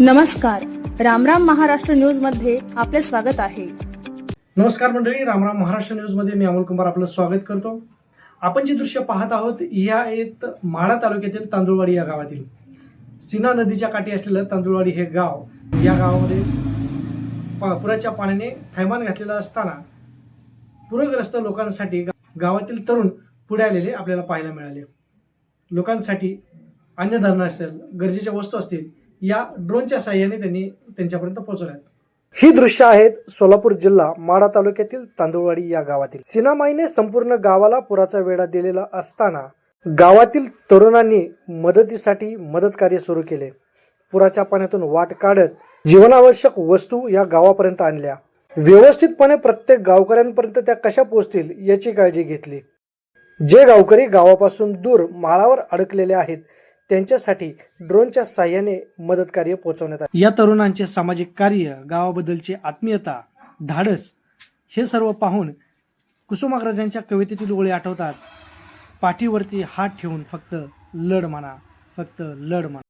नमस्कार. रामराम महाराष्ट्र न्यूजमध्ये आपले स्वागत आहे. नमस्कार मंडळी रामराम महाराष्ट्र न्यूजमध्ये मी अमोल कुमार आपलं स्वागत करतो. आपण जे दृश्य पाहत आहोत या आहेत माढा तालुक्यातील तांदुळवाडी या गावातील. सिना नदीच्या काठी असलेलं तांदूळवाडी हे गाव या गावामध्ये पुराच्या पाण्याने थैमान घातलेलं असताना पूरग्रस्त लोकांसाठी गावातील तरुण पुढे आलेले आपल्याला पाहायला मिळाले. लोकांसाठी अन्नधान्य असेल गरजेच्या वस्तू असतील या ड्रोनच्या साह्याने त्यांनी त्यांच्यापर्यंत पोहोचवल्या ही दृश्य आहेत सोलापूर जिल्हा माढा तालुक्यातील तांदूळवाडी या गावातील. सिनामाईने संपूर्ण गावाला पुराचा वेढा दिलेला असताना गावातील तरुणांनी मदतीसाठी मदत कार्य सुरू केले. पुराच्या पाण्यातून वाट काढत जीवनावश्यक वस्तू या गावापर्यंत आणल्या. व्यवस्थितपणे प्रत्येक गावकऱ्यांपर्यंत त्या कशा पोहोचतील याची काळजी घेतली. जे गावकरी गावापासून दूर माळावर अडकलेले आहेत त्यांच्यासाठी ड्रोनच्या साह्याने मदत कार्य पोहोचवण्यात आले. या तरुणांचे सामाजिक कार्य गावाबद्दलची आत्मीयता धाडस हे सर्व पाहून कुसुमाग्रजांच्या कवितेतील ओळी आठवतात. पाठीवरती हात ठेवून फक्त लढ म्हणा फक्त लढ म्हणा.